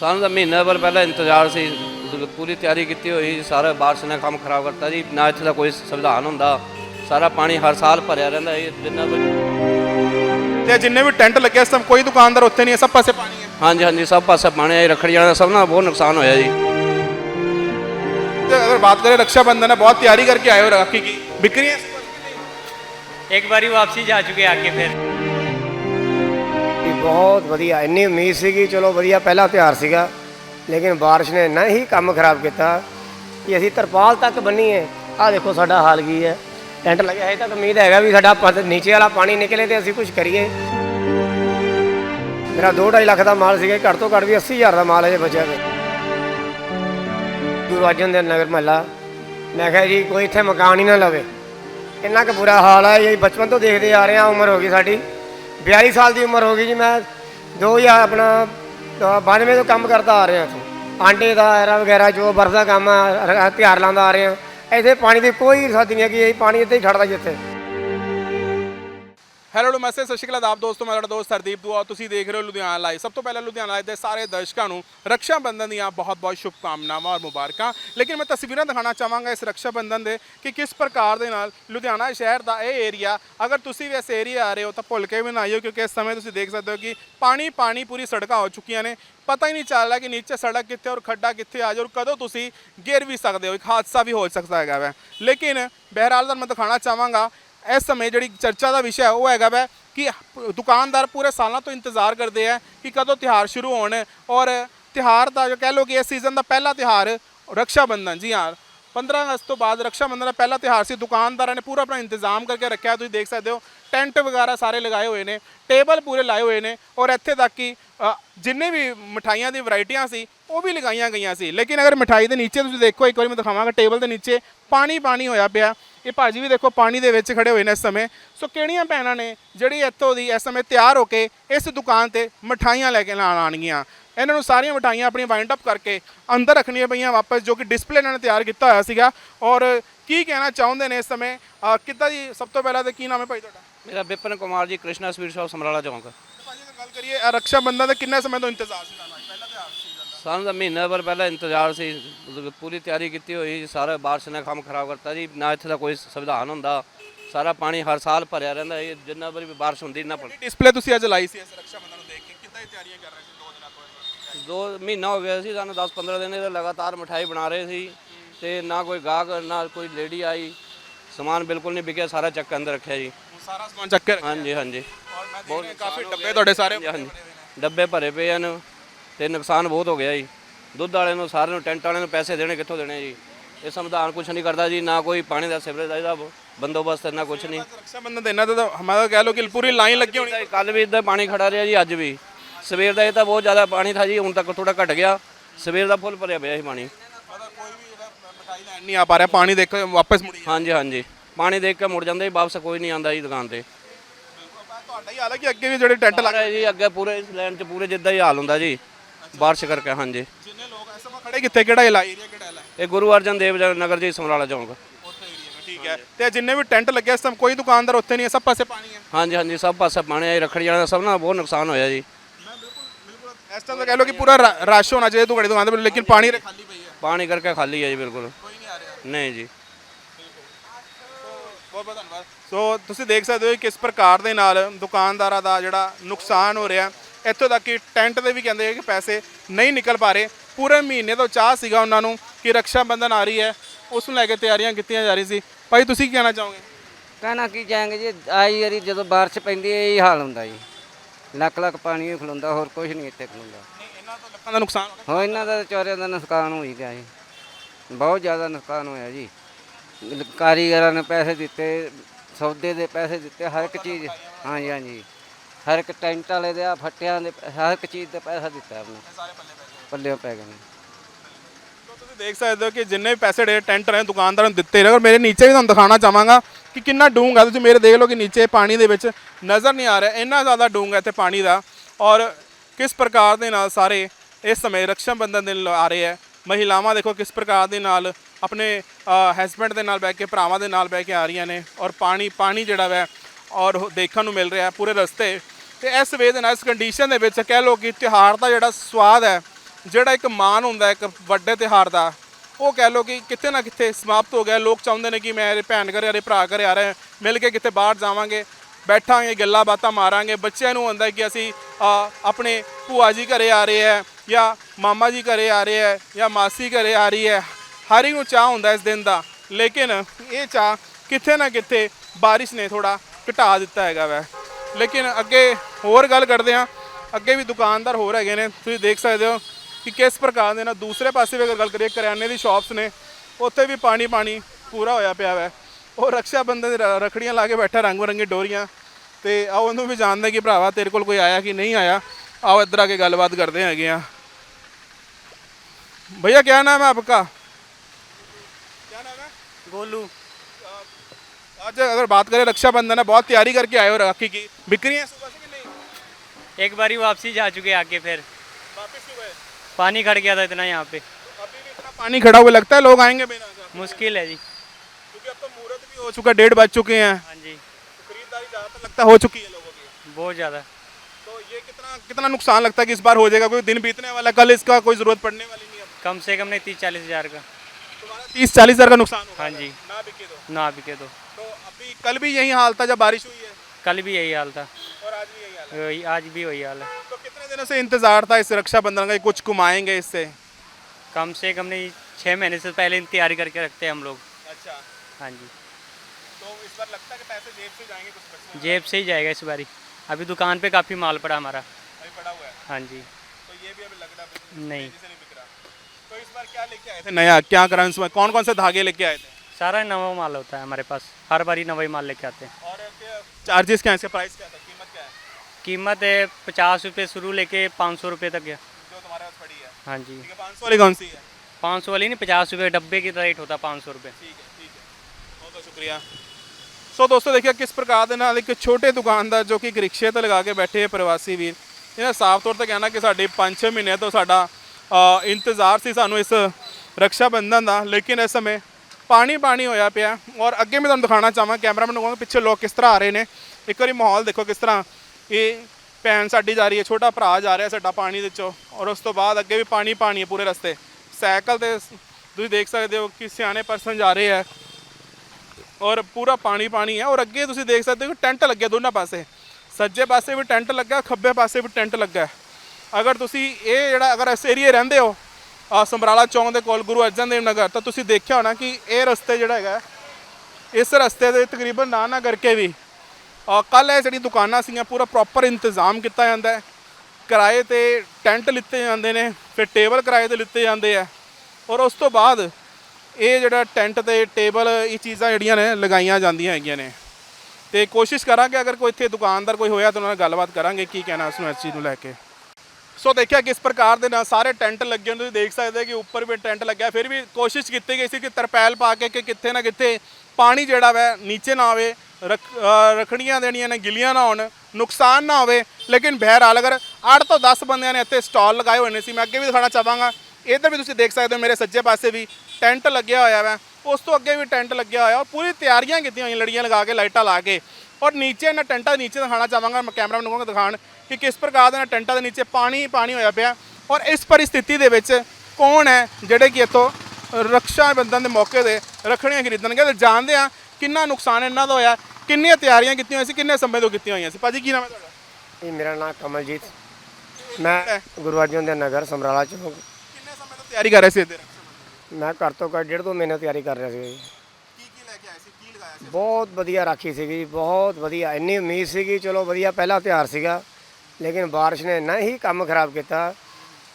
ਸਾਨੂੰ ਤਾਂ ਮਹੀਨਾ ਪਰ ਪਹਿਲਾਂ ਇੰਤਜ਼ਾਰ ਸੀ ਪੂਰੀ ਤਿਆਰੀ ਕੀਤੀ ਹੋਈ ਸਾਰਾ ਬਾਰਿਸ਼ ਨੇ ਕੰਮ ਖਰਾਬ ਕਰਤਾ ਜੀ ਨਾ ਇੱਥੇ ਦਾ ਕੋਈ ਸੰਵਿਧਾਨ ਹੁੰਦਾ ਸਾਰਾ ਪਾਣੀ ਹਰ ਸਾਲ ਭਰਿਆ ਰਹਿੰਦਾ ਇਹ ਜਿੰਨਾ ਤੇ ਜਿੰਨੇ ਵੀ ਟੈਂਟ ਲੱਗੇ ਸਭ ਕੋਈ ਦੁਕਾਨਦਾਰ ਉੱਥੇ ਨਹੀਂ ਸਭ ਪਾਸੇ ਪਾਣੀ ਹੈ। ਹਾਂਜੀ ਹਾਂਜੀ ਸਭ ਪਾਸੇ ਪਾਣੀ ਹੈ ਰੱਖੜੀਆਂ ਦਾ ਸਭ ਨਾਲ ਬਹੁਤ ਨੁਕਸਾਨ ਹੋਇਆ ਜੀ। ਤੇ ਅਗਰ ਬਾਤ ਕਰੇ ਰਕਸ਼ਾ ਬੰਧਨ ਬਹੁਤ ਤਿਆਰੀ ਕਰਕੇ ਆਏ ਹੋ ਰਾਖੀ की बिक रही है एक बारी वापसी जा चुके आके ਬਹੁਤ ਵਧੀਆ, ਇੰਨੀ ਉਮੀਦ ਸੀਗੀ, ਚਲੋ ਵਧੀਆ, ਪਹਿਲਾ ਤਿਉਹਾਰ ਸੀਗਾ, ਲੇਕਿਨ ਬਾਰਿਸ਼ ਨੇ ਇੰਨਾ ਹੀ ਕੰਮ ਖਰਾਬ ਕੀਤਾ ਕਿ ਅਸੀਂ ਤਰਪਾਲ ਤੱਕ ਬੰਨੀ ਹੈ ਆਹ ਦੇਖੋ ਸਾਡਾ ਹਾਲ ਕੀ ਹੈ। ਟੈਂਟ ਲੱਗਿਆ ਹੈ ਤੱਕ ਉਮੀਦ ਹੈਗਾ ਵੀ ਸਾਡਾ ਨੀਚੇ ਵਾਲਾ ਪਾਣੀ ਨਿਕਲੇ ਤੇ ਅਸੀਂ ਕੁਝ ਕਰੀਏ। ਮੇਰਾ 2.5 ਲੱਖ ਦਾ ਮਾਲ ਸੀਗਾ, ਘੱਟ ਤੋਂ ਘੱਟ ਵੀ 80000 ਦਾ ਮਾਲ ਅਜੇ ਬਚਿਆ ਹੋਇਆ। ਗੁਰੂ ਅਰਜਨ ਦੇਵ ਨਗਰ ਮਹੱਲਾ। ਮੈਂ ਕਿਹਾ ਜੀ, ਕੋਈ ਇੱਥੇ ਮਕਾਨ ਹੀ ਨਾ ਲਵੇ। ਇੰਨਾ ਕੁ ਬੁਰਾ ਹਾਲ ਹੈ, ਇਹ ਬਚਪਨ ਤੋਂ ਦੇਖਦੇ ਆ ਰਹੇ ਹਾਂ, ਉਮਰ ਹੋ ਗਈ ਸਾਡੀ। 42 ਸਾਲ ਦੀ ਉਮਰ ਹੋ ਗਈ ਜੀ ਮੈਂ 2000 ਆਪਣਾ ਅ, 92 ਤੋਂ ਕੰਮ ਕਰਦਾ ਆ ਰਿਹਾ ਇੱਥੇ। ਆਂਡੇ ਦਾ ਐਰਾ ਵਗੈਰਾ ਜੋ ਬਰਫ ਦਾ ਕੰਮ ਆ ਹਥਿਆਰ ਲਾਉਂਦਾ ਆ ਰਿਹਾ। ਇੱਥੇ ਪਾਣੀ ਦੀ ਕੋਈ ਸਾਦੀ ਨਹੀਂ ਹੈਗੀ ਇਹ ਪਾਣੀ ਇੱਥੇ ਹੀ ਖੜਦਾ ਜਿੱਥੇ ਹੈਲੋ ਨਮਸਤੇ ਸਤਿ ਸ਼੍ਰੀ ਅਕਾਲ ਆਪ ਦੋਸਤੋ, ਮੈਂ ਤੁਹਾਡਾ ਦੋਸਤ ਹਰਦੀਪ ਦੁਆ। ਤੁਸੀਂ ਦੇਖ ਰਹੇ ਹੋ ਲੁਧਿਆਣਾ ਲਾਈਵ। ਸਭ ਤੋਂ ਪਹਿਲਾਂ ਲੁਧਿਆਣਾ ਲਾਈਵ ਦੇ ਸਾਰੇ ਦਰਸ਼ਕਾਂ ਨੂੰ ਰੱਖਿਆ ਬੰਧਨ ਦੀਆਂ ਬਹੁਤ-ਬਹੁਤ ਸ਼ੁਭਕਾਮਨਾਵਾਂ ਔਰ ਮੁਬਾਰਕਾਂ। ਲੇਕਿਨ ਮੈਂ ਤਸਵੀਰਾਂ ਦਿਖਾਉਣਾ ਚਾਹਾਂਗਾ ਇਸ ਰੱਖਿਆ ਬੰਧਨ ਦੇ ਕਿ ਕਿਸ ਪ੍ਰਕਾਰ ਦੇ ਨਾਲ ਲੁਧਿਆਣਾ ਸ਼ਹਿਰ ਦਾ ਇਹ ਏਰੀਆ ਅਗਰ ਤੁਸੀਂ ਵੀ ਇਸ ਏਰੀਆ ਆ ਰਹੇ ਹੋ ਤਾਂ ਭੁੱਲ ਕੇ ਵੀ ਨਾ ਆਇਓ, ਕਿਉਂਕਿ ਇਸ ਸਮੇਂ ਤੁਸੀਂ ਦੇਖ ਸਕਦੇ ਹੋ ਕਿ ਪਾਣੀ ਪਾਣੀ, ਪੂਰੀ ਸੜਕਾਂ ਹੋ ਚੁੱਕੀਆਂ ਨੇ। ਪਤਾ ਹੀ ਨਹੀਂ ਚੱਲ ਰਿਹਾ ਕਿ ਨੀਚੇ ਸੜਕ ਕਿੱਥੇ ਔਰ ਖੱਡਾ ਕਿੱਥੇ ਆ ਜਾ ਔਰ ਕਦੋਂ ਤੁਸੀਂ ਗਿਰ ਵੀ ਸਕਦੇ ਹੋ। ਇੱਕ ਹਾਦਸਾ ਵੀ ਹੋ ਸਕਦਾ ਹੈਗਾ ਵੈ। ਲੇਕਿਨ ਬਹਿਰਾਲ ਤੁਹਾਨੂੰ ਮੈਂ ਦਿਖਾਉਣਾ ਚਾਹਾਂਗਾ ਇਸ ਸਮੇਂ ਜਿਹੜੀ ਚਰਚਾ ਦਾ ਵਿਸ਼ਾ ਹੈ, ਉਹ ਹੈਗਾ ਵੈ ਕਿ ਦੁਕਾਨਦਾਰ ਪੂਰੇ ਸਾਲਾਂ ਤੋਂ ਇੰਤਜ਼ਾਰ ਕਰਦੇ ਆ ਕਿ ਕਦੋਂ ਤਿਹਾਰ ਸ਼ੁਰੂ ਹੋਣ ਔਰ ਤਿਹਾਰ ਦਾ ਜੋ ਕਹਿ ਲਓ ਕਿ ਇਸ ਸੀਜ਼ਨ ਦਾ ਪਹਿਲਾ ਤਿਹਾਰ ਰੱਖਿਆ ਬੰਧਨ ਜੀ ਹਾਂ। 15 ਅਗਸਤ ਤੋਂ ਬਾਅਦ ਰੱਖਿਆ ਬੰਧਨ ਦਾ ਪਹਿਲਾ ਤਿਹਾਰ ਸੀ। ਦੁਕਾਨਦਾਰਾਂ ਨੇ ਪੂਰਾ ਆਪਣਾ ਇੰਤਜ਼ਾਮ ਕਰਕੇ ਰੱਖਿਆ। ਤੁਸੀਂ ਦੇਖ ਸਕਦੇ ਹੋ, ਟੈਂਟ ਵਗੈਰਾ ਸਾਰੇ ਲਗਾਏ ਹੋਏ ਨੇ, ਟੇਬਲ ਪੂਰੇ ਲਾਏ ਹੋਏ ਨੇ ਔਰ ਇੱਥੇ ਤੱਕ ਕਿ ਜਿੰਨੇ ਵੀ ਮਠਾਈਆਂ ਦੀ ਵੈਰਾਈਟੀਆਂ ਸੀ, ਉਹ ਵੀ ਲਗਾਈਆਂ ਗਈਆਂ ਸੀ। ਲੇਕਿਨ ਅਗਰ ਮਠਾਈ ਦੇ ਨੀਚੇ ਤੁਸੀਂ ਦੇਖੋ, ਇੱਕ ਵਾਰੀ ਮੈਂ ਦਿਖਾਵਾਂਗਾ, ਟੇਬਲ ਦੇ ਨੀਚੇ ਪਾਣੀ ਪਾਣੀ ਹੋਇਆ ਪਿਆ। ਇਹ ਭਾਜੀ ਵੀ ਦੇਖੋ ਪਾਣੀ ਦੇ ਵਿੱਚ ਖੜੇ ਹੋਏ ਨੇ ਇਸ ਸਮੇਂ। ਸੋ ਕਿਹੜੀਆਂ ਭੈਣਾਂ ਨੇ ਜਿਹੜੀ ਇੱਥੋਂ ਦੀ ਇਸ ਸਮੇਂ ਤਿਆਰ ਹੋ ਕੇ ਇਸ ਦੁਕਾਨ ਤੇ ਮਠਾਈਆਂ ਲੈ ਕੇ ਨਾਲ ਆਣਗੀਆਂ ਇਹਨਾਂ ਨੂੰ ਸਾਰੀਆਂ ਮਠਾਈਆਂ ਆਪਣੀਆਂ ਵਾਈਂਡ ਅਪ ਕਰਕੇ ਅੰਦਰ ਰੱਖਣੀਆਂ ਪਈਆਂ ਵਾਪਸ ਜੋ ਕਿ ਡਿਸਪਲੇ ਇਹਨਾਂ ਨੇ ਤਿਆਰ ਕੀਤਾ ਹੋਇਆ ਸੀਗਾ। ਔਰ ਕੀ ਕਹਿਣਾ ਚਾਹੁੰਦੇ ਨੇ ਇਸ ਸਮੇਂ? ਕਿੱਦਾਂ ਜੀ ਸਭ ਤੋਂ ਪਹਿਲਾਂ ਤੇ ਕੀ ਨਾਮ ਹੈ ਭਾਈ ਤੁਹਾਡਾ? ਮੇਰਾ ਵਿਪਨ ਕੁਮਾਰ ਜੀ ਕ੍ਰਿਸ਼ਨਾ ਸਵੀਟ ਸ਼ਾਪ ਸਮਰਾਲਾ ਚੌਂਕ। ਭਾਜੀ ਗੱਲ ਕਰੀਏ ਰਕਸ਼ਾ ਬੰਧਨ ਦਾ ਕਿੰਨੇ ਸਮੇਂ ਤੋਂ ਇੰਤਜ਼ਾਰ ਸੀ ਤੁਹਾਨੂੰ ਪਹਿਲਾ ਤਿਉਹਾਰ ਸੀ ਸਾਨੂੰ ਤਾਂ ਮਹੀਨਾ ਭਰ ਪਹਿਲਾਂ ਇੰਤਜ਼ਾਰ ਸੀ ਪੂਰੀ ਤਿਆਰੀ ਕੀਤੀ ਹੋਈ ਸਾਰਾ ਬਾਰਿਸ਼ ਨੇ ਕੰਮ ਖਰਾਬ ਕਰਤਾ ਜੀ ਨਾ ਇੱਥੇ ਦਾ ਕੋਈ ਸੰਵਿਧਾਨ ਹੁੰਦਾ ਸਾਰਾ ਪਾਣੀ ਹਰ ਸਾਲ ਭਰਿਆ ਰਹਿੰਦਾ ਇਹ ਜਿੰਨਾ ਵਾਰੀ ਵੀ ਬਾਰਿਸ਼ ਹੁੰਦੀ ਨਾ ਪ- ਡਿਸਪਲੇ ਤੁਸੀਂ ਅੱਜ ਲਾਈ ਸੀ ਇਸ ਬੰਧਨ ਨੂੰ ਦੇਖ ਕੇ? ਕਿੱਦਾਂ ਦੀ ਤਿਆਰੀਆਂ ਕਰ ਰਹੇ ਸੀ ਦੋ ਦਿਨਾਂ ਤੋਂ? ਦੋ ਮਹੀਨਾ ਹੋ ਗਿਆ ਸੀ ਸਾਨੂੰ 10 15 ਦਿਨ ਇਹ ਲਗਾਤਾਰ ਮਠਾਈ ਬਣਾ ਰਹੇ ਸੀ ਤੇ ਨਾ ਕੋਈ ਗਾਹਕ ਨਾ ਕੋਈ ਲੇਡੀ ਆਈ ਸਮਾਨ ਬਿਲਕੁਲ ਨਹੀਂ ਵਿਕਿਆ ਸਾਰਾ ਚੱਕ ਅੰਦਰ ਰੱਖਿਆ ਜੀ। ਹੁਣ ਸਾਰਾ ਸਮਾਨ ਚੱਕ ਕੇ ਰੱਖਿਆ? ਹਾਂਜੀ ਹਾਂਜੀ। ਔਰ ਮੈਂ ਦੇਖ ਰਿਹਾ ਕਾਫੀ ਡੱਬੇ ਤੁਹਾਡੇ ਸਾਰੇ ਹਾਂਜੀ ਡੱਬੇ ਭਰੇ ਪਏ ਹਨ। ਤੇ ਨੁਕਸਾਨ ਬਹੁਤ ਹੋ ਗਿਆ ਜੀ। ਦੁੱਧ ਵਾਲੇ ਨੂੰ ਸਾਰਿਆਂ ਨੂੰ ਟੈਂਟ ਵਾਲਿਆਂ ਨੂੰ ਪੈਸੇ ਦੇਣੇ ਕਿੱਥੋਂ ਦੇਣੇ ਜੀ? ਇਹ ਸੰਵਿਧਾਨ ਕੁਝ ਨਹੀਂ ਕਰਦਾ ਜੀ ਨਾ ਕੋਈ ਪਾਣੀ ਦਾ ਸਿਵਰੇਜ ਦਾ ਇਹਦਾ ਬੰਦੋਬਸਤ ਨਾ ਕੁਝ ਨਹੀਂ। ਰਕਸ਼ਾ ਬੰਧਨ ਦੇ ਇਹਨਾਂ ਦਾ ਤਾਂ ਹਮਾਰਾ ਕਹਿ ਲੋ ਕਿ ਪੂਰੀ ਲਾਈਨ ਲੱਗੀ ਹੋਣੀ। ਕੱਲ ਵੀ ਇੱਧਰ ਪਾਣੀ ਖੜਾ ਰਿਹਾ ਜੀ ਅੱਜ ਵੀ। ਸਵੇਰ ਦਾ ਇਹ ਤਾਂ ਬਹੁਤ ਜ਼ਿਆਦਾ ਪਾਣੀ ਥਾ ਜੀ ਹੁਣ ਤੱਕ ਥੋੜਾ ਘਟ ਗਿਆ। ਸਵੇਰ ਦਾ ਫੁੱਲ ਭਰਿਆ ਪਿਆ ਸੀ ਪਾਣੀ। ਨਹੀਂ ਆ ਪਾ ਰਿਹਾ ਪਾਣੀ ਦੇਖੋ ਵਾਪਸ ਮੁੜੀ ਹਾਂਜੀ ਹਾਂਜੀ। ਪਾਣੀ ਦੇਖ ਕੇ ਮੁੜ ਜਾਂਦੇ ਜੀ ਵਾਪਸ ਕੋਈ ਨਹੀਂ ਆਂਦਾ ਜੀ ਦੁਕਾਨ ਤੇ। ਤੁਹਾਡਾ ਹੀ ਹਾਲ ਹੈ ਕਿ ਅੱਗੇ ਵੀ ਜਿਹੜੇ ਟੈਂਟ ਲੱਗ ਜੀ ਅੱਗੇ ਪੂਰੇ ਇਸ ਲਾਈਨ 'ਚ ਪੂਰੇ ਜਿੱਦਾਂ ਹੀ ਹਾਲ ਹੁੰਦਾ ਜੀ। ਬਾਰਿਸ਼ ਕਰਕੇ ਹਾਂਜੀ। ਜਿੰਨੇ ਲੋਕ ਇਸ ਸਮੇਂ ਖੜੇ ਕਿੱਥੇ? ਕਿਹੜਾ ਏਰੀਆ ਕਿਹੜਾ ਇਹ ਗੁਰੂ ਅਰਜਨ ਦੇਵ ਜ- ਨਗਰ ਜੀ ਸਮਰਾਲਾ ਚੌਂਕ। ਠੀਕ ਹੈ। ਤੇ ਜਿੰਨੇ ਵੀ ਟੈਂਟ ਲੱਗੇ ਇਸ ਟਾਈਮ ਕੋਈ ਦੁਕਾਨਦਾਰ ਉੱਥੇ ਨਹੀਂ ਹੈ ਸਭ ਪਾਸੇ ਪਾਣੀ ਹੈ। ਹਾਂਜੀ ਹਾਂਜੀ ਸਭ ਪਾਸੇ ਪਾਣੀ ਆਈ ਰੱਖੜੀਆਂ ਦਾ ਸਭ ਨਾਲ ਬਹੁਤ ਨੁਕਸਾਨ ਹੋਇਆ ਜੀ। ਮੈਂ ਬਿਲਕੁਲ ਬਿਲਕੁਲ ਇਸ ਟਾਈਮ ਤਾਂ ਕਹਿ ਲੋ ਕਿ ਪੂਰਾ ਰ- ਰਸ਼ ਹੋਣਾ ਚਾਹੀਦਾ ਤੁਹਾਡੀ ਦੁਕਾਨ ਤੇ ਲੇਕਿਨ ਪਾਣੀ ਖਾਲੀ ਪਈ ਹੈ। ਪਾਣੀ ਕਰਕੇ ਖਾਲੀ ਹੈ ਜੀ ਬਿਲਕੁਲ। ਕੋਈ ਨਹੀਂ ਆ ਰਿਹਾ। ਨਹੀਂ ਜੀ। ਬਹੁਤ ਬਹੁਤ ਧੰਨਵਾਦ। ਸੋ ਤੁਸੀਂ ਦੇਖ ਸਕਦੇ ਹੋ ਕਿ ਕਿਸ ਪ੍ਰਕਾਰ ਦੇ ਨਾਲ ਦੁਕਾਨਦਾਰਾਂ ਦਾ ਜਿਹੜਾ ਨੁਕਸਾਨ ਹੋ ਰਿਹਾ ਇੱਥੋਂ ਤੱਕ ਕਿ ਟੈਂਟ ਦੇ ਵੀ ਕਹਿੰਦੇ ਆ ਕਿ ਪੈਸੇ ਨਹੀਂ ਨਿਕਲ ਪਾ ਰਹੇ। ਪੂਰੇ ਮਹੀਨੇ ਤੋਂ ਚਾਹ ਸੀਗਾ ਉਹਨਾਂ ਨੂੰ ਕਿ ਰੱਖਿਆ ਬੰਧਨ ਆ ਰਹੀ ਹੈ। ਉਸ ਨੂੰ ਲੈ ਕੇ ਤਿਆਰੀਆਂ ਕੀਤੀਆਂ ਜਾ ਰਹੀ ਸੀ। ਭਾਈ ਤੁਸੀਂ ਕੀ ਕਹਿਣਾ ਚਾਹੋਗੇ? ਕਹਿਣਾ ਕੀ ਚਾਹਾਂਗੇ ਜੀ? ਆਈ ਵਾਰੀ ਜਦੋਂ ਬਾਰਿਸ਼ ਪੈਂਦੀ ਹੈ ਇਹ ਹਾਲ ਹੁੰਦਾ ਜੀ। ਲੱਖ ਲੱਖ ਪਾਣੀ ਹੀ ਖਲੋਂਦਾ ਹੋਰ ਕੁਝ ਨਹੀਂ ਇੱਥੇ ਖਲੋਂਦਾ। ਨਹੀਂ ਇਹਨਾਂ ਤੋਂ ਲੱਖਾਂ ਦਾ ਨੁਕਸਾਨ ਹੋ ਇਹਨਾਂ ਦਾ ਚੋਰਿਆਂ ਦਾ ਨੁਕਸਾਨ ਹੋਈ ਗਿਆ ਜੀ। ਬਹੁਤ ਜ਼ਿਆਦਾ ਨੁਕਸਾਨ ਹੋਇਆ ਜੀ। ਕਾਰੀਗਰਾਂ ਨੇ ਪੈਸੇ ਦਿੱਤੇ ਸੌਦੇ ਦੇ ਪੈਸੇ ਦਿੱਤੇ ਹਰ ਇੱਕ ਚੀਜ਼। ਹਾਂਜੀ ਹਾਂਜੀ। ਹਰ ਇੱਕ ਟੈਂਟ ਵਾਲੇ ਦੇ ਆ ਫੱਟਿਆਂ ਦੇ ਹਰ ਇੱਕ ਚੀਜ਼ ਦਾ ਪੈਸਾ ਦਿੱਤਾ ਉਹਨੇ। ਸਾਰੇ ਪੱਲੇ ਪੈ ਗਏ। ਪੱਲਿਓਂ ਪੈ ਗਏ ਨੇ। ਤੋ ਤੁਸੀਂ ਦੇਖ ਸਕਦੇ ਹੋ ਕਿ ਜਿੰਨੇ ਵੀ ਪੈਸੇ ਡੇ ਟੈਂਟ ਨੇ ਦੁਕਾਨਦਾਰਾਂ ਨੂੰ ਦਿੱਤੇ ਨੇ ਔਰ ਮੇਰੇ ਨੀਚੇ ਵੀ ਤੁਹਾਨੂੰ ਦਿਖਾਉਣਾ ਚਾਹਾਂਗਾ ਕਿ ਕਿੰਨਾ ਡੂੰਘਾ ਤੁਸੀਂ ਮੇਰੇ ਦੇਖ ਲਓ ਕਿ ਨੀਚੇ ਪਾਣੀ ਦੇ ਵਿੱਚ ਨਜ਼ਰ ਨਹੀਂ ਆ ਰਿਹਾ ਇੰਨਾ ਜ਼ਿਆਦਾ ਡੂੰਘਾ ਇੱਥੇ ਪਾਣੀ ਦਾ। ਔਰ ਕਿਸ ਪ੍ਰਕਾਰ ਦੇ ਨਾਲ ਸਾਰੇ ਇਸ ਸਮੇਂ ਰਕਸ਼ਾ ਬੰਧਨ ਦੇ ਨਾਲ ਆ ਰਹੇ ਹੈ ਮਹਿਲਾਵਾਂ ਦੇਖੋ ਕਿਸ ਪ੍ਰਕਾਰ ਦੇ ਨਾਲ ਆਪਣੇ ਹਸਬੰਡ ਦੇ ਨਾਲ ਬਹਿ ਕੇ ਭਰਾਵਾਂ ਦੇ ਨਾਲ ਬਹਿ ਕੇ ਆ ਰਹੀਆਂ ਨੇ ਔਰ ਪਾਣੀ ਪਾਣੀ ਜਿਹੜਾ ਵੈ ਔਰ ਦੇਖਣ ਨੂੰ ਮਿਲ ਰਿਹਾ ਪੂਰੇ ਰਸਤੇ ਤੇ ਇਸ ਵੇ ਨਾਲ ਇਸ ਕੰਡੀਸ਼ਨ ਦੇ ਵਿੱਚ ਕਹਿ ਲਓ ਕਿ ਤਿਉਹਾਰ ਦਾ ਜਿਹੜਾ ਸਵਾਦ ਹੈ, ਜਿਹੜਾ ਇੱਕ ਮਾਣ ਹੁੰਦਾ ਇੱਕ ਵੱਡੇ ਤਿਉਹਾਰ ਦਾ, ਉਹ ਕਹਿ ਲਓ ਕਿ ਕਿਤੇ ਨਾ ਕਿਤੇ ਸਮਾਪਤ ਹੋ ਗਿਆ। ਲੋਕ ਚਾਹੁੰਦੇ ਨੇ ਕਿ ਮੇਰੇ ਭੈਣ ਘਰੇ ਅਰੇ ਭਰਾ ਘਰੇ ਆ ਰਹੇ, ਮਿਲ ਕੇ ਕਿਤੇ ਬਾਹਰ ਜਾਵਾਂਗੇ, ਬੈਠਾਂਗੇ, ਗੱਲਾਂ ਬਾਤਾਂ ਮਾਰਾਂਗੇ। ਬੱਚਿਆਂ ਨੂੰ ਹੁੰਦਾ ਕਿ ਅਸੀਂ ਆਪਣੇ ਭੂਆ ਜੀ ਘਰੇ ਆ ਰਹੇ ਹੈ ਜਾਂ ਮਾਮਾ ਜੀ ਘਰੇ ਆ ਰਹੇ ਹੈ ਜਾਂ ਮਾਸੀ ਘਰੇ ਆ ਰਹੀ ਹੈ। ਹਰ ਇੱਕ ਨੂੰ ਚਾਹ ਹੁੰਦਾ ਇਸ ਦਿਨ ਦਾ। ਲੇਕਿਨ ਇਹ ਚਾਹ ਕਿਤੇ ਨਾ ਕਿਤੇ ਬਾਰਿਸ਼ ਨੇ ਥੋੜਾ ਘਟਾ ਦਿੱਤਾ ਹੈਗਾ ਵੈ। ਲੇਕਿਨ ਅੱਗੇ ਹੋਰ ਗੱਲ ਕਰਦੇ ਹਾਂ ਅੱਗੇ ਵੀ ਦੁਕਾਨਦਾਰ ਹੋਰ ਹੈਗੇ ਨੇ ਤੁਸੀਂ ਦੇਖ ਸਕਦੇ ਹੋ ਕਿ ਕਿਸ ਪ੍ਰਕਾਰ ਦੇ ਨਾਲ ਦੂਸਰੇ ਪਾਸੇ ਵੀ ਅਗਰ ਗੱਲ ਕਰੀਏ ਕਰਿਆਨੇ ਦੀ ਸ਼ਾਪਸ ਨੇ ਉੱਥੇ ਵੀ ਪਾਣੀ ਪਾਣੀ ਪੂਰਾ ਹੋਇਆ ਪਿਆ ਵੈ ਉਹ ਰਕਸ਼ਾ ਬੰਧਨ ਦੇ ਰ- ਰੱਖੜੀਆਂ ਲਾ ਕੇ ਬੈਠਾ ਰੰਗ ਬਰੰਗੀ ਡੋਰੀਆਂ ਤੇ ਆਓ ਉਹਨੂੰ ਵੀ ਜਾਣਦੇ ਕਿ ਭਰਾਵਾ ਤੇਰੇ ਕੋਲ ਕੋਈ ਆਇਆ ਕਿ ਨਹੀਂ ਆਇਆ ਆਓ ਇੱਧਰ ਆ ਕੇ ਗੱਲਬਾਤ ਕਰਦੇ ਹੈਗੇ ਆ भैया क्या नाम है आपका क्या नाम है गोलू आज अगर बात करें रक्षाबंधन है बहुत तैयारी करके आए हो राखी की। बिक्री है सुबह से कि नहीं? एक बारी वापसी जा चुके आके फिर। वापस क्यों गए पानी खड़ गया था इतना यहाँ पे। अभी भी इतना पानी खड़ा हुआ लगता है लोग आएँगे बिना मुश्किल है जी। क्योंकि अब तो मुहूर्त भी हो चुका है डेढ़ बज चुके हैं। हाँ जी। तो खरीदारी ज़्यादातर लगता हो चुकी है लोगों की। बहुत ज़्यादा। तो ये कितना कितना नुकसान लगता है कि इस बार हो जाएगा कोई दिन बीतने वाला कल इसका कोई ज़रूरत पड़ने वाली नहीं है। कम से कम नहीं तीस चालीस हज़ार का। तुम्हारा तीस चालीस हज़ार का नुकसान होगा हाँ जी। ना बिके दो ना बिके तो। कल भी यही हाल था जब बारिश हुई है? कल भी यही हाल था। और आज भी यही हाल है? वही आज भी वही हाल है। तो कितने दिनों से इंतज़ार था इस रक्षाबंधन का कि कुछ कमाएँगे इससे? कम से कम नहीं छः महीने से पहले तैयारी करके रखते हैं हम लोग। अच्छा। हाँ जी। तो इस बार लगता है कि पैसे जेब से जाएँगे कुछ बचने जेब से ही जाएगा इस बारी। अभी दुकान पे काफ़ी माल पड़ा हमारा। अभी पड़ा हुआ है? हाँ जी। तो ये भी अभी लग रहा है नहीं। से नहीं बिक रहा। तो इस बार क्या लेके आए थे? नया क्या करा इसमें? कौन कौन से धागे लेके आए थे? सारा नवा माल होता है हमारे पास हर बारी नवा ही माल लेके आते हैं और चार्जेस क्या है इसका प्राइस क्या था कीमत क्या है कीमत है पचास रुपये शुरू लेके पाँच सौ रुपये तक है जो तुम्हारे पास पड़ी है हाँ जी ठीक है पाँच सौ वाली कौन सी है पाँच सौ वाली नहीं पचास रुपये डब्बे की रेट होता पाँच सौ रुपये ਠੀਕ ਹੈ ਠੀਕ ਹੈ ਬਹੁਤ ਬਹੁਤ ਸ਼ੁਕਰੀਆ ਸੋ ਦੋਸਤੋ ਦੇਖਿਆ ਕਿਸ ਪ੍ਰਕਾਰ ਦੇ ਨਾਲ ਇੱਕ ਛੋਟੇ ਦੁਕਾਨਦਾਰ ਜੋ ਕਿ ਇੱਕ ਰਿਕਸ਼ੇ ਤੇ ਲਗਾ ਕੇ ਬੈਠੇ ਹੈ ਪ੍ਰਵਾਸੀ ਵੀਰ ਇਹਨਾਂ ਸਾਫ਼ ਤੌਰ ਤੇ ਕਹਿਣਾ ਕਿ ਸਾਡੇ 5-6 ਮਹੀਨੇ ਤੋਂ ਸਾਡਾ ਅ, ਇੰਤਜ਼ਾਰ ਸੀ ਸਾਨੂੰ ਇਸ ਰਕਸ਼ਾ ਬੰਧਨ ਦਾ ਲੇਕਿਨ ਇਸ ਸਮੇਂ ਪਾਣੀ ਪਾਣੀ ਹੋਇਆ ਪਿਆ। ਔਰ ਅੱਗੇ ਮੈਂ ਤੁਹਾਨੂੰ ਦਿਖਾਉਣਾ ਚਾਹਾਂ, ਕੈਮਰਾਮੈਨ ਨੂੰ ਕਹਾਂਗਾ ਪਿੱਛੇ ਲੋਕ ਕਿਸ ਤਰ੍ਹਾਂ ਆ ਰਹੇ ਨੇ। ਇੱਕ ਵਾਰੀ ਮਾਹੌਲ ਦੇਖੋ ਕਿਸ ਤਰ੍ਹਾਂ ਇਹ ਭੈਣ ਸਾਡੀ ਜਾ ਰਹੀ ਹੈ, ਛੋਟਾ ਭਰਾ ਜਾ ਰਿਹਾ ਸਾਡਾ ਪਾਣੀ ਦੇ ਵਿੱਚੋਂ। ਔਰ ਉਸ ਤੋਂ ਬਾਅਦ ਅੱਗੇ ਵੀ ਪਾਣੀ ਪਾਣੀ ਹੈ ਪੂਰੇ ਰਸਤੇ। ਸਾਈਕਲ ਤੇ ਤੁਸੀਂ ਦੇਖ ਸਕਦੇ ਹੋ ਕਿ ਸਿਆਣੇ ਪਰਸਨ ਜਾ ਰਹੇ ਹੈ। ਔਰ ਪੂਰਾ ਪਾਣੀ ਪਾਣੀ ਹੈ। ਔਰ ਅੱਗੇ ਤੁਸੀਂ ਦੇਖ ਸਕਦੇ ਹੋ ਕਿ ਟੈਂਟ ਲੱਗਿਆ ਦੋਨਾਂ ਪਾਸੇ। ਸੱਜੇ ਪਾਸੇ ਵੀ ਟੈਂਟ ਲੱਗਾ ਖੱਬੇ ਪਾਸੇ ਵੀ ਟੈਂਟ ਲੱਗਾ ਅਗਰ ਤੁਸੀਂ ਇਹ ਜਿਹੜਾ ਅਗਰ ਇਸ ਏਰੀਏ ਰਹਿੰਦੇ ਹੋ ਸਮਰਾਲਾ ਚੌਂਕ ਦੇ ਕੋਲ ਗੁਰੂ ਅਰਜਨ ਦੇਵ ਨਗਰ, ਤਾਂ ਤੁਸੀਂ ਦੇਖਿਆ ਹੋਣਾ ਕਿ ਇਹ ਰਸਤੇ ਜਿਹੜਾ ਹੈਗਾ, ਇਸ ਰਸਤੇ ਦੇ ਤਕਰੀਬਨ ਨਾ ਨਾ ਕਰਕੇ ਵੀ ਕੱਲ ਇਹ ਜਿਹੜੀ ਦੁਕਾਨਾਂ ਸੀਗੀਆਂ, ਪੂਰਾ ਪ੍ਰੋਪਰ ਇੰਤਜ਼ਾਮ ਕੀਤਾ ਜਾਂਦਾ ਹੈ। ਕਿਰਾਏ ਤੇ ਟੈਂਟ ਲਿੱਤੇ ਜਾਂਦੇ ਨੇ, ਫਿਰ ਟੇਬਲ ਕਿਰਾਏ ਤੇ ਲਿੱਤੇ ਜਾਂਦੇ ਆ। ਔਰ ਉਸ ਤੋਂ ਬਾਅਦ ਇਹ ਜਿਹੜਾ ਟੈਂਟ ਤੇ ਟੇਬਲ, ਇਹ ਚੀਜ਼ਾਂ ਜਿਹੜੀਆਂ ਨੇ ਲਗਾਈਆਂ ਜਾਂਦੀਆਂ ਹੈਗੀਆਂ ਨੇ। ਤੇ ਕੋਸ਼ਿਸ਼ ਕਰਾਂਗੇ, ਅਗਰ ਕੋਈ ਇੱਥੇ ਦੁਕਾਨਦਾਰ ਕੋਈ ਹੋਇਆ ਤਾਂ ਉਹਨਾਂ ਨਾਲ ਗੱਲਬਾਤ ਕਰਾਂਗੇ, ਕੀ ਕਹਿਣਾ ਉਸ ਨੂੰ ਇਸ ਚੀਜ਼ ਨੂੰ ਲੈ ਕੇ। ਸੋ ਦੇਖਿਆ ਕਿਸ ਪ੍ਰਕਾਰ ਦੇ ਨਾਲ ਸਾਰੇ ਟੈਂਟ ਲੱਗੇ ਹੁੰਦੇ ਤੁਸੀਂ ਦੇਖ ਸਕਦੇ ਹੋ ਕਿ ਉੱਪਰ ਵੀ ਟੈਂਟ ਲੱਗਿਆ ਫਿਰ ਵੀ ਕੋਸ਼ਿਸ਼ ਕੀਤੀ ਗਈ ਸੀ ਕਿ ਤਰਪੈਲ ਪਾ ਕੇ ਕਿ ਕਿੱਥੇ ਨਾ ਕਿੱਥੇ ਪਾਣੀ ਜਿਹੜਾ ਵੈ ਨੀਚੇ ਨਾ ਆਵੇ ਰਖ- ਰੱਖੜੀਆਂ ਦੇਣੀਆਂ ਨੇ ਗਿੱਲੀਆਂ ਨਾ ਹੋਣ ਨੁਕਸਾਨ ਨਾ ਹੋਵੇ ਲੇਕਿਨ ਬਹਿਰਹਾਲ ਅਗਰ 8 ਤੋਂ 10 ਬੰਦਿਆਂ ਨੇ ਇੱਥੇ ਸਟਾਲ ਲਗਾਏ ਹੋਏ ਨੇ ਸੀ ਮੈਂ ਅੱਗੇ ਵੀ ਦਿਖਾਣਾ ਚਾਹਾਂਗਾ ਇੱਧਰ ਵੀ ਤੁਸੀਂ ਦੇਖ ਸਕਦੇ ਹੋ ਮੇਰੇ ਸੱਜੇ ਪਾਸੇ ਵੀ ਟੈਂਟ ਲੱਗਿਆ ਹੋਇਆ ਵੈ ਉਸ ਤੋਂ ਅੱਗੇ ਵੀ ਟੈਂਟ ਲੱਗਿਆ ਹੋਇਆ ਪੂਰੀ ਤਿਆਰੀਆਂ ਕੀਤੀਆਂ ਹੋਈਆਂ ਲੜੀਆਂ ਲਗਾ ਕੇ ਲਾਈਟਾਂ ਲਾ ਕੇ ਔਰ ਨੀਚੇ ਇਹਨਾਂ ਟੈਂਟਾਂ ਦੇ ਨੀਚੇ ਦਿਖਾਣਾ ਚਾਹਾਂਗਾ ਮੈਂ ਕੈਮਰਾ ਨੂੰ ਕਹਾਂਗਾ ਦਿਖਾਣ ਕਿ ਕਿਸ ਪ੍ਰਕਾਰ ਦੇ ਨਾਲ ਟੈਂਟਾਂ ਦੇ ਨੀਚੇ ਪਾਣੀ ਹੀ ਪਾਣੀ ਹੋਇਆ ਪਿਆ। ਔਰ ਇਸ ਪਰਿਸਥਿਤੀ ਦੇ ਵਿੱਚ ਕੌਣ ਹੈ ਜਿਹੜੇ ਕਿ ਇੱਥੋਂ ਰਕਸ਼ਾ ਬੰਧਨ ਦੇ ਮੌਕੇ ਤੇ ਰੱਖੜੀਆਂ ਖਰੀਦਣਗੇ ਤੇ ਜਾਣਦੇ ਆ ਕਿੰਨਾ ਨੁਕਸਾਨ ਇਹਨਾਂ ਦਾ ਹੋਇਆ ਕਿੰਨੀਆਂ ਤਿਆਰੀਆਂ ਕੀਤੀਆਂ ਹੋਈਆਂ ਸੀ ਕਿੰਨੇ ਸਮੇਂ ਤੋਂ ਕੀਤੀਆਂ ਹੋਈਆਂ ਸੀ। ਭਾਜੀ ਕੀ ਨਾਮ ਹੈ ਤੁਹਾਡਾ? ਇਹ ਮੇਰਾ ਨਾਮ ਕਮਲਜੀਤ ਮੈਂ ਗੁਰੂ ਅਰਜਨ ਦੇ ਨਗਰ ਸਮਰਾਲਾ ਚੌਂਕ। ਕਿੰਨੇ ਸਮੇਂ ਤੋਂ ਤਿਆਰੀ ਕਰ ਰਹੇ ਸੀ ਇਹਦੇ ਮੈਂ ਘੱਟ ਤੋਂ ਘੱਟ ਡੇਢ ਦੋ ਮਹੀਨੇ ਤਿਆਰੀ ਕਰ ਰਿਹਾ ਸੀ ਜੀ ਕੀ ਲੈ ਕੇ ਆਏ ਸੀ ਕੀ ਲਗਾਇਆ ਸੀ ਬਹੁਤ ਵਧੀਆ ਰਾਖੀ ਸੀਗੀ ਬਹੁਤ ਵਧੀਆ ਇੰਨੀ ਉਮੀਦ ਸੀਗੀ ਚਲੋ ਵਧੀਆ ਪਹਿਲਾ ਤਿਉਹਾਰ ਸੀਗਾ ਲੇਕਿਨ ਬਾਰਿਸ਼ ਨੇ ਇੰਨਾ ਹੀ ਕੰਮ ਖਰਾਬ ਕੀਤਾ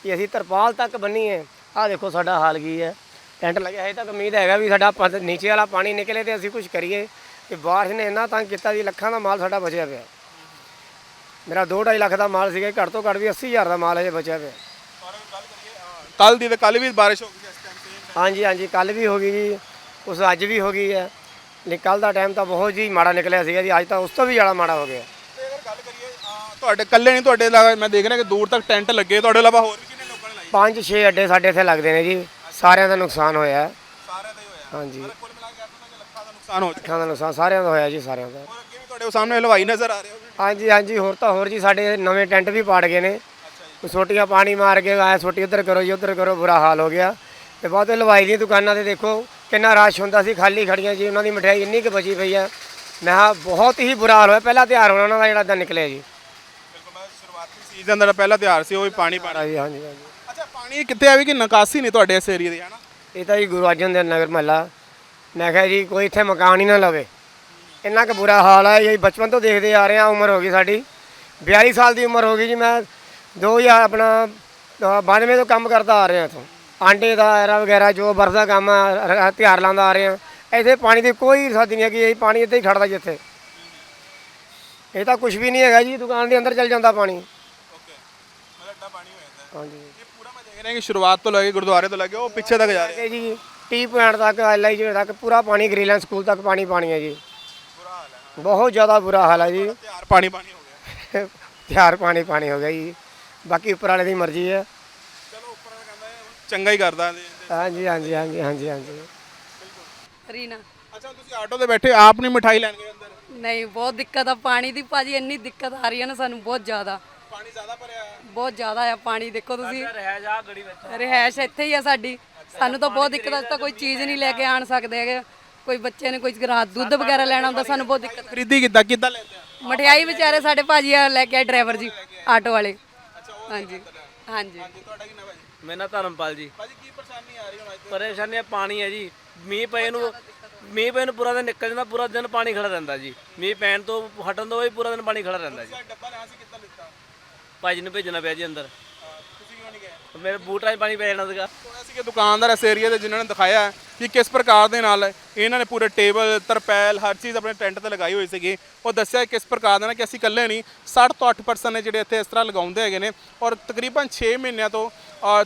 ਕਿ ਅਸੀਂ ਤਰਪਾਲ ਤੱਕ ਬੰਨੀ ਹੈ। ਆਹ ਦੇਖੋ ਸਾਡਾ ਹਾਲ ਕੀ ਹੈ। ਟੈਂਟ ਲੱਗਿਆ ਹੈ ਤੱਕ ਉਮੀਦ ਹੈਗਾ ਵੀ ਸਾਡਾ ਨੀਚੇ ਵਾਲਾ ਪਾਣੀ ਨਿਕਲੇ ਤੇ ਅਸੀਂ ਕੁਝ ਕਰੀਏ। ਕਿ ਬਾਰਿਸ਼ ਨੇ ਇੰਨਾ ਤੰਗ ਕੀਤਾ ਵੀ ਲੱਖਾਂ ਦਾ ਮਾਲ ਸਾਡਾ ਬਚਿਆ ਪਿਆ। ਮੇਰਾ 2.5 ਲੱਖ ਦਾ ਮਾਲ ਸੀਗਾ ਘੱਟ ਤੋਂ ਘੱਟ ਵੀ 80000 ਦਾ ਮਾਲ ਹਜੇ ਬਚਿਆ ਪਿਆ। ਕੱਲ ਦੀ ਤੇ ਕੱਲ ਵੀ ਬਾਰਿਸ਼ ਹੋ ਗਈ ਸੀ ਇਸ ਟਾਈਮ ਹਾਂਜੀ ਹਾਂਜੀ ਕੱਲ ਵੀ ਹੋ ਗਈ ਜੀ ਉਸ ਅੱਜ ਵੀ ਹੋ ਗਈ ਹੈ। ਲੇਕਿਨ ਕੱਲ ਦਾ ਟਾਈਮ ਤਾਂ ਬਹੁਤ ਜੀ ਮਾੜਾ ਨਿਕਲਿਆ ਸੀਗਾ ਜੀ ਅੱਜ ਤਾਂ ਉਸ ਤੋਂ ਵੀ ਜ਼ਿਆਦਾ ਮਾੜਾ ਹੋ ਗਿਆ। ਤੇ ਅਗਰ ਗੱਲ ਕਰੀਏ ਅਹ, ਤੁਹਾਡੇ ਇਕੱਲੇ ਨਹੀਂ ਤੁਹਾਡੇ ਇਲਾਵਾ ਮੈਂ ਦੇਖ ਰਿਹਾ ਕਿ ਦੂਰ ਤੱਕ ਟੈਂਟ ਲੱਗੇ ਤੁਹਾਡੇ ਇਲਾਵਾ ਹੋਰ ਵੀ ਕਿੰਨੇ ਲੋਕਾਂ ਨੇ ਲਾਈ ਪੰਜ ਛੇ ਅੱਡੇ ਸਾਡੇ ਇੱਥੇ ਲੱਗਦੇ ਨੇ ਜੀ ਸਾਰਿਆਂ ਦਾ ਨੁਕਸਾਨ ਹੋਇਆ। ਹੈ। ਸਾਰਿਆਂ ਦਾ ਹੀ ਹੋਇਆ। ਹਾਂਜੀ। ਕੁੱਲ ਮਿਲਾ ਕੇ ਕਹਿੰਦਾ ਕਿ ਲੱਖਾਂ ਦਾ ਨੁਕਸਾਨ ਹੋ ਚੁੱਕਾ ਦਾ ਨੁਕਸਾਨ ਸਾਰਿਆਂ ਦਾ ਹੋਇਆ ਜੀ ਸਾਰਿਆਂ ਦਾ। ਔਰ ਅੱਗੇ ਵੀ ਤੁਹਾਡੇ ਸਾਹਮਣੇ ਹਲਵਾਈ ਨਜ਼ਰ ਆ ਰਹੇ ਹੋ? ਹਾਂਜੀ ਹਾਂਜੀ ਹੋਰ ਤਾਂ ਹੋਰ ਜੀ ਸਾਡੇ ਨਵੇਂ ਟੈਂਟ ਵੀ ਪਾੜ ਗਏ ਨੇ। ਸੋਟੀਆਂ ਪਾਣੀ ਮਾਰ ਕੇ ਆਇਆ ਸੋਟੀ ਉੱਧਰ ਕਰੋ ਜੀ ਉੱਧਰ ਕਰੋ ਬੁਰਾ ਹਾਲ ਹੋ ਗਿਆ। ਤੇ ਬਹੁਤ ਹਲਵਾਈ ਦੀਆਂ ਦੁਕਾਨਾਂ ਤੇ ਦੇਖੋ ਕਿੰਨਾ ਰਸ਼ ਹੁੰਦਾ ਸੀ ਖਾਲੀ ਖੜੀਆਂ ਜੀ ਉਹਨਾਂ ਦੀ ਮਠਿਆਈ ਇੰਨੀ ਕੁ ਬਚੀ ਪਈ ਆ। ਮੈਂ ਕਿਹਾ ਬਹੁਤ ਹੀ ਬੁਰਾ ਹਾਲ ਹੋਇਆ ਪਹਿਲਾ ਤਿਉਹਾਰ ਹੋਣਾ ਉਹਨਾਂ ਦਾ ਜਿਹੜਾ ਤਾਂ ਨਿਕਲਿਆ ਜੀ। ਬਿਲਕੁਲ ਮੈਂ ਸ਼ੁਰੂਆਤੀ ਸੀਜ਼ਨ ਦਾ ਜਿਹੜਾ ਪਹਿਲਾ ਤਿਉਹਾਰ ਸੀ ਉਹ ਵੀ ਪਾਣੀ ਪਾਣੀ ਹਾਂਜੀ ਹਾਂਜੀ ਹਾਂਜੀ। ਅੱਛਾ ਪਾਣੀ ਕਿੱਥੇ ਆਵੇ ਕਿ ਨਿਕਾਸੀ ਨਹੀਂ ਤੁਹਾਡੇ ਇਸ ਏਰੀਆ ਦੀ ਹਨਾ ਇਹ ਤਾਂ ਜੀ ਗੁਰੂ ਅਰਜਨ ਦੇਵ ਨਗਰ ਮਹੱਲਾ। ਮੈਂ ਕਿਹਾ ਜੀ ਕੋਈ ਇੱਥੇ ਮਕਾਨ ਹੀ ਨਾ ਲਵੇ। ਇੰਨਾ ਕੁ ਬੁਰਾ ਹਾਲ ਹੈ ਜੀ ਬਚਪਨ ਤੋਂ ਦੇਖਦੇ ਆ ਰਹੇ ਹਾਂ ਉਮਰ ਹੋ ਗਈ ਸਾਡੀ। 42 ਸਾਲ ਦੀ ਉਮਰ ਹੋ ਗਈ ਜੀ ਮੈਂ 2000 ਆਪਣਾ ਅ, 92 ਤੋਂ ਕੰਮ ਕਰਦਾ ਆ ਰਿਹਾ ਇੱਥੋਂ। ਆਂਡੇ ਦਾ ਐਰਾ ਵਗੈਰਾ ਜੋ ਬਰਸ ਦਾ ਕੰਮ ਆ, ਰ- ਤਿਉਹਾਰ ਲਾਉਂਦਾ ਆ ਰਹੇ ਇੱਥੇ ਪਾਣੀ ਦੀ ਕੋਈ ਸਾਦੀ ਨਹੀਂ ਹੈਗੀ ਇਹ ਪਾਣੀ ਇੱਥੇ ਹੀ ਖੜਦਾ ਜੀ ਇੱਥੇ। ਇਹ ਤਾਂ ਕੁਝ ਵੀ ਨਹੀਂ ਹੈਗਾ ਜੀ ਦੁਕਾਨ ਦੇ ਅੰਦਰ ਚਲ ਜਾਂਦਾ ਪਾਣੀ। ਓਕੇ। ਮਤਲਬ ਅੱਡਾ ਪਾਣੀ ਹੋ ਜਾਂਦਾ। ਹਾਂਜੀ। ਇਹ ਪੂਰਾ ਮੈਂ ਦੇਖ ਰਿਹਾ ਕਿ ਸ਼ੁਰੂਆਤ ਤੋਂ ਲੈ ਕੇ ਗੁਰਦੁਆਰੇ ਤੋਂ ਲੈ ਕੇ ਉਹ ਪਿੱਛੇ ਤੱਕ ਜਾ ਰਿਹਾ। ਜੀ ਟੀ ਪੁਆਇੰਟ ਤੱਕ ਐਲਆਈਜੀ ਤੱਕ ਪੂਰਾ ਪਾਣੀ ਗ੍ਰੀਲੈਂਡ ਸਕੂਲ ਤੱਕ ਪਾਣੀ ਪਾਣੀ ਹੈ ਜੀ। ਬੁਰਾ ਹਾਲ ਹੈ ਬਹੁਤ ਜ਼ਿਆਦਾ ਬੁਰਾ ਹਾਲ ਹੈ ਜੀ। ਤਿਉਹਾਰ ਪਾਣੀ ਪਾਣੀ ਹੋ ਗਿਆ। ਤਿਆਰ ਪਾਣੀ ਪਾਣੀ ਹੋ ਗਿਆ ਜੀ। ਬਾਕੀ ਉੱਪਰ ਵਾਲੇ ਦੀ ਮਰਜ਼ੀ ਹੈ ਚਲੋ ਉੱਪਰ ਵਾਲਾ ਕਹਿੰਦਾ ਹੈ, ਚੰਗਾ ਹੀ ਕਰਦਾ ਹਾਂਜੀ ਹਾਂਜੀ ਹਾਂਜੀ ਹਾਂਜੀ ਹਾਂਜੀ। ਰੀਨਾ। ਅੱਛਾ ਤੁਸੀਂ ਆਟੋ ਤੇ ਬੈਠੇ ਆਪ ਨਹੀਂ ਮਠਾਈ ਲੈਣ ਗਏ ਅੰਦਰ? ਨਹੀਂ ਬਹੁਤ ਦਿੱਕਤ ਆ ਪਾਣੀ ਦੀ ਭਾਜੀ ਇੰਨੀ ਦਿੱਕਤ ਆ ਰਹੀ ਹੈ ਨਾ ਸਾਨੂੰ ਬਹੁਤ ਜ਼ਿਆਦਾ। ਪਾਣੀ ਜ਼ਿਆਦਾ ਭਰਿਆ ਬਹੁਤ ਜ਼ਿਆਦਾ ਆ ਪਾਣੀ ਦੇਖੋ ਤੁਸੀਂ। ਰਹਿਜ ਗੜੀ ਵਿੱਚ। ਰਿਹਾਇਸ਼ ਇੱਥੇ ਹੀ ਆ ਸਾਡੀ। ਸਾਨੂੰ ਤਾਂ ਬਹੁਤ ਦਿੱਕਤ ਆ ਤਾਂ ਕੋਈ ਚੀਜ਼ ਨਹੀਂ ਲੈ ਕੇ ਆਣ ਸਕਦੇ ਹੈਗੇ। ਕੋਈ ਬੱਚੇ ਨੇ ਕੋਈ ਰਾਤ ਦੁੱਧ ਵਗੈਰਾ ਲੈਣਾ ਹੁੰਦਾ ਸਾਨੂੰ ਬਹੁਤ ਦਿੱਕਤ ਖਰੀਦੀ ਕਿੱਦਾਂ ਕਿੱਦਾਂ ਲੈਂਦੇ ਆ ਮਠਿਆਈ ਵਿਚਾਰੇ ਸਾਡੇ ਭਾਜੀ ਆ ਲੈ ਕੇ ਆਏ ਡਰਾਈਵਰ ਜੀ ਆਟੋ ਵਾਲੇ। ਹਾਂਜੀ ਹਾਂਜੀ। ਹਾਂਜੀ ਤੁਹਾਡਾ ਕੀ ਨਾਮ ਹੈ ਜੀ ਮੇਰਾ ਧਰਮਪਾਲ ਜੀ। ਭਾਜੀ ਕੀ ਪਰੇਸ਼ਾਨੀ ਆ ਰਹੀ ਹੈ ਅੱਜ ਪਰੇਸ਼ਾਨੀ ਹੈ ਪਾਣੀ ਹੈ ਜੀ। ਮੀਂਹ ਪਏ ਨੂੰ ਮੀਂਹ ਪਏ ਨੂੰ ਪੂਰਾ ਦਿਨ ਨਿਕਲ ਜਾਂਦਾ ਪੂਰਾ ਦਿਨ ਪਾਣੀ ਖੜਾ ਰਹਿੰਦਾ ਜੀ। ਮੀਂਹ ਪੈਣ ਤੋਂ ਹਟਣ ਤੋਂ ਵੀ ਪੂਰਾ ਦਿਨ ਪਾਣੀ ਖੜਾ ਰਹਿੰਦਾ ਜੀ। ਡੱਬਾ ਲਿਆ ਸੀ ਕਿੱਦਾਂ ਲਿੱਤਾ? ਭਾਜੀ ਨੂੰ ਭੇਜਣਾ ਪਿਆ ਜੀ ਅੰਦਰ। ਤੁਸੀਂ ਕਿਉਂ ਨਹੀਂ ਗਏ? ਮੇਰੇ ਬੂਟਾਂ 'ਚ ਪਾਣੀ ਪੈ ਜਾਣਾ ਸੀਗਾ। ਸੁਣਿਆ ਸੀ ਕਿ ਦੁਕਾਨਦਾਰ ਇਸ ਏਰੀਆ ਦੇ ਜਿਨ੍ਹਾਂ ਨੇ ਦਿਖਾਇਆ ਕਿ ਕਿਸ ਪ੍ਰਕਾਰ ਦੇ ਨਾਲ ਇਹਨਾਂ ਨੇ ਪੂਰੇ ਟੇਬਲ ਤਰਪੈਲ ਹਰ ਚੀਜ਼ ਆਪਣੇ ਟੈਂਟ ਤੇ ਲਗਾਈ ਹੋਈ ਸੀਗੀ। ਉਹ ਦੱਸਿਆ ਕਿਸ ਪ੍ਰਕਾਰ ਦੇ ਨਾਲ ਕਿ ਅਸੀਂ ਇਕੱਲੇ ਨਹੀਂ 60 ਤੋਂ 8% ਨੇ ਜਿਹੜੇ ਇੱਥੇ ਇਸ ਤਰ੍ਹਾਂ ਲਗਾਉਂਦੇ ਹੈਗੇ ਨੇ ਔਰ ਤਕਰੀਬਨ 6 ਮਹੀਨਿਆਂ ਤੋਂ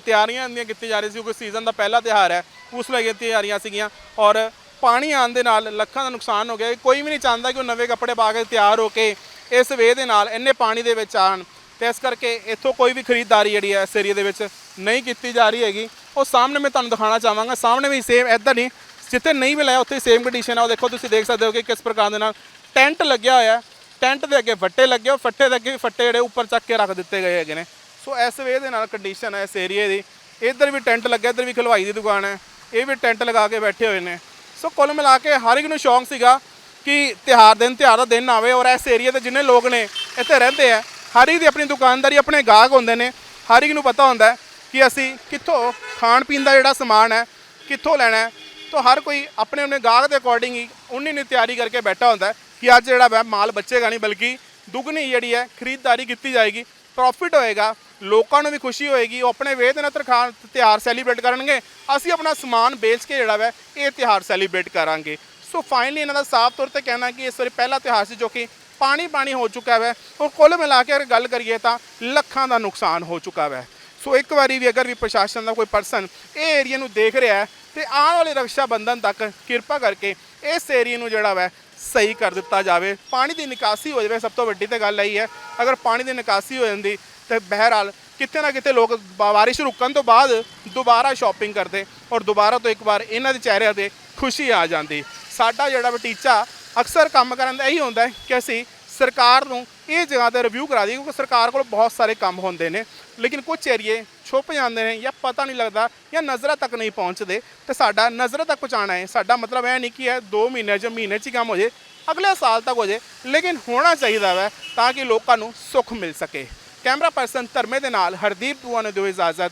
ਤਿਆਰੀਆਂ ਇੰਦੀਆਂ ਕੀਤੀ ਜਾ ਰਹੀ ਸੀ, ਕਿਉਂਕਿ ਸੀਜ਼ਨ ਦਾ ਪਹਿਲਾ ਤਿਉਹਾਰ ਹੈ, ਉਸ ਲਈ ਇਹ ਤਿਆਰੀਆਂ ਸੀਗੀਆਂ। ਔਰ ਪਾਣੀ ਆਉਣ ਦੇ ਨਾਲ ਲੱਖਾਂ ਦਾ ਨੁਕਸਾਨ ਹੋ ਗਿਆ। ਕੋਈ ਵੀ ਨਹੀਂ ਚਾਹੁੰਦਾ ਕਿ ਉਹ ਨਵੇਂ ਕੱਪੜੇ ਪਾ ਕੇ ਤਿਆਰ ਹੋ ਕੇ ਇਸ ਵੇਹ ਦੇ ਨਾਲ ਇੰਨੇ ਪਾਣੀ ਦੇ ਵਿੱਚ ਆਣ ਤੇ ਇਸ ਕਰਕੇ ਇੱਥੋਂ ਕੋਈ ਵੀ ਖਰੀਦਦਾਰੀ ਜਿਹੜੀ ਹੈ, ਇਸ ਏਰੀਆ ਦੇ ਵਿੱਚ ਨਹੀਂ ਕੀਤੀ ਜਾ ਰਹੀ ਹੈਗੀ। ਉਹ ਸਾਹਮਣੇ ਮੈਂ ਤੁਹਾਨੂੰ ਦਿਖਾਉਣਾ ਚਾਹਾਂਗਾ। ਸਾਹਮਣੇ ਵੀ ਸੇਮ ਐਦਾਂ ਨਹੀਂ, ਜਿੱਥੇ ਨਹੀਂ ਵੀ ਲਾਇਆ ਉੱਥੇ ਸੇਮ ਕੰਡੀਸ਼ਨ ਆ। ਉਹ ਦੇਖੋ, ਤੁਸੀਂ ਦੇਖ ਸਕਦੇ ਹੋ ਕਿ ਕਿਸ ਪ੍ਰਕਾਰ ਦੇ ਨਾਲ ਟੈਂਟ ਲੱਗਿਆ ਹੋਇਆ ਟੈਂਟ ਦੇ ਅੱਗੇ ਫੱਟੇ ਲੱਗੇ ਹੋ ਫੱਟੇ ਦੇ ਅੱਗੇ ਫੱਟੇ ਜਿਹੜੇ ਉੱਪਰ ਚੱਕ ਕੇ ਰੱਖ ਦਿੱਤੇ ਗਏ ਹੈਗੇ ਨੇ। ਸੋ ਇਸ ਵੇ ਦੇ ਨਾਲ ਕੰਡੀਸ਼ਨ ਹੈ ਇਸ ਏਰੀਏ ਦੀ। ਇੱਧਰ ਵੀ ਟੈਂਟ ਲੱਗਿਆ, ਇੱਧਰ ਵੀ ਖਲਵਾਈ ਦੀ ਦੁਕਾਨ ਹੈ। ਇਹ ਵੀ ਟੈਂਟ ਲਗਾ ਕੇ ਬੈਠੇ ਹੋਏ ਨੇ। ਸੋ ਕੁੱਲ ਮਿਲਾ ਕੇ ਹਰ ਇੱਕ ਨੂੰ ਸ਼ੌਂਕ ਸੀਗਾ ਕਿ ਤਿਉਹਾਰ ਦਿਨ, ਤਿਉਹਾਰ ਦਾ ਦਿਨ ਆਵੇ ਔਰ ਇਸ ਏਰੀਆ ਦੇ ਜਿੰਨੇ ਲੋਕ ਨੇ ਇੱਥੇ ਰਹਿੰਦੇ ਆ, ਹਰ ਇੱਕ ਦੀ ਆਪਣੀ ਦੁਕਾਨਦਾਰੀ, ਆਪਣੇ ਗਾਹਕ ਹੁੰਦੇ ਨੇ। ਹਰ ਇੱਕ ਨੂੰ ਪਤਾ ਹੁੰਦਾ ਕਿ ਅਸੀਂ ਕਿੱਥੋਂ ਖਾਣ ਪੀਣ ਦਾ ਜਿਹੜਾ ਸਮਾਨ ਹੈ, ਕਿੱਥੋਂ ਲੈਣਾ ਹੈ। ਤਾਂ ਹਰ ਕੋਈ ਆਪਣੇ ਆਪਣੇ ਗਾਹਕ ਦੇ ਅਕੋਰਡਿੰਗ ਹੀ ਉਨੀ ਨੇ ਤਿਆਰੀ ਕਰਕੇ ਬੈਠਾ ਹੁੰਦਾ ਕਿ ਅੱਜ ਜਿਹੜਾ ਵੈ ਮਾਲ ਬਚੇਗਾ ਨਹੀਂ, ਬਲਕਿ ਦੁੱਗਣੀ ਜਿਹੜੀ ਹੈ ਖਰੀਦਦਾਰੀ ਕੀਤੀ ਜਾਏਗੀ ਪ੍ਰੋਫਿਟ ਹੋਏਗਾ। ਲੋਕਾਂ ਨੂੰ ਵੀ ਖੁਸ਼ੀ ਹੋਏਗੀ, ਉਹ ਆਪਣੇ ਵੇਹ ਦੇ ਨਾਲ ਤਰਖਾਣ ਤਿਉਹਾਰ ਸੈਲੀਬ੍ਰੇਟ ਕਰਨਗੇ। ਅਸੀਂ ਆਪਣਾ ਸਮਾਨ ਵੇਚ ਕੇ ਜਿਹੜਾ ਵੈ, ਇਹ ਤਿਉਹਾਰ ਸੈਲੀਬ੍ਰੇਟ ਕਰਾਂਗੇ। ਸੋ ਫਾਈਨਲੀ ਇਹਨਾਂ ਦਾ ਸਾਫ਼ ਤੌਰ ਤੇ ਕਹਿਣਾ ਕਿ ਇਸ ਵਾਰੀ ਪਹਿਲਾ ਤਿਉਹਾਰ ਸੀ ਜੋ ਕਿ ਪਾਣੀ ਪਾਣੀ ਹੋ ਚੁੱਕਾ ਹੈ ਔਰ ਕੁੱਲ ਮਿਲਾ ਕੇ ਅਗਰ ਗੱਲ ਕਰੀਏ ਤਾਂ ਲੱਖਾਂ ਦਾ ਨੁਕਸਾਨ ਹੋ ਚੁੱਕਾ ਹੈ ਸੋ ਇੱਕ ਵਾਰੀ ਵੀ ਅਗਰ ਵੀ ਪ੍ਰਸ਼ਾਸਨ ਦਾ ਕੋਈ ਪਰਸਨ ਇਹ ਏਰੀਆ ਨੂੰ ਦੇਖ ਰਿਹਾ ਹੈ ਤੇ ਆਉਣ ਵਾਲੇ ਰਕਸ਼ਾ ਬੰਧਨ ਤੱਕ ਕਿਰਪਾ ਕਰਕੇ ਇਸ ਏਰੀਆ ਨੂੰ ਜਿਹੜਾ ਵੈ, ਸਹੀ ਕਰ ਦਿੱਤਾ ਜਾਵੇ। ਪਾਣੀ ਦੀ ਨਿਕਾਸੀ ਹੋ ਜਾਵੇ, ਸਭ ਤੋਂ ਵੱਡੀ ਤੇ ਗੱਲ ਇਹੀ ਹੈ, ਅਗਰ ਪਾਣੀ ਦੀ ਨਿਕਾਸੀ ਹੋ ਜਾਂਦੀ ਤੇ ਬਹਿਰਾਲ ਕਿਤੇ ਨਾ ਕਿਤੇ ਲੋਕ ਬਾਰਿਸ਼ ਰੁਕਣ ਤੋਂ ਬਾਅਦ ਦੁਬਾਰਾ ਸ਼ਾਪਿੰਗ ਕਰਦੇ ਔਰ ਦੁਬਾਰਾ ਤੋਂ ਇੱਕ ਵਾਰ ਇਹਨਾਂ ਦੇ ਚਿਹਰਿਆਂ ਤੇ ਖੁਸ਼ੀ ਆ ਜਾਂਦੀ। ਸਾਡਾ ਜਿਹੜਾ ਵਾ ਅਕਸਰ ਕੰਮ ਕਰਨ ਦਾ ਇਹੀ ਹੁੰਦਾ ਹੈ ਕਿ ਅਸੀਂ ਸਰਕਾਰ ਨੂੰ ਇਹ ਜਗ੍ਹਾ ਤੇ ਰਿਵਿਊ ਕਰਾ ਦਈਏ ਕਿਉਂਕਿ ਸਰਕਾਰ ਕੋਲ ਬਹੁਤ ਸਾਰੇ ਕੰਮ ਹੁੰਦੇ ਨੇ। ਲੇਕਿਨ ਕੁਝ ਏਰੀਏ ਛੁਪ ਜਾਂਦੇ ਨੇ ਜਾਂ ਪਤਾ ਨਹੀਂ ਲੱਗਦਾ ਜਾਂ ਨਜ਼ਰਾਂ ਤੱਕ ਨਹੀਂ ਪਹੁੰਚਦੇ ਤੇ ਸਾਡਾ ਨਜ਼ਰਾਂ ਤੱਕ ਪਹੁੰਚਾਉਣਾ ਹੈ। ਸਾਡਾ ਮਤਲਬ ਇਹ ਨਹੀਂ ਕਿ ਇਹ 2 ਮਹੀਨੇ ਜਾਂ ਮਹੀਨੇ 'ਚ ਹੀ ਕੰਮ ਹੋ ਜੇ ਅਗਲੇ ਸਾਲ ਤੱਕ ਹੋ ਜੇ ਲੇਕਿਨ ਹੋਣਾ ਚਾਹੀਦਾ ਵੈ ਤਾਂ ਕਿ ਲੋਕਾਂ ਨੂੰ ਸੁੱਖ ਮਿਲ ਸਕੇ। ਕੈਮਰਾ ਪਰਸਨ ਧਰਮੇ ਦੇ ਨਾਲ ਹਰਦੀਪ ਦੂਆ ਨੂੰ ਦਿਓ ਇਜਾਜ਼ਤ।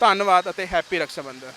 ਧੰਨਵਾਦ ਅਤੇ ਹੈਪੀ ਰਕਸ਼ਾ ਬੰਧਨ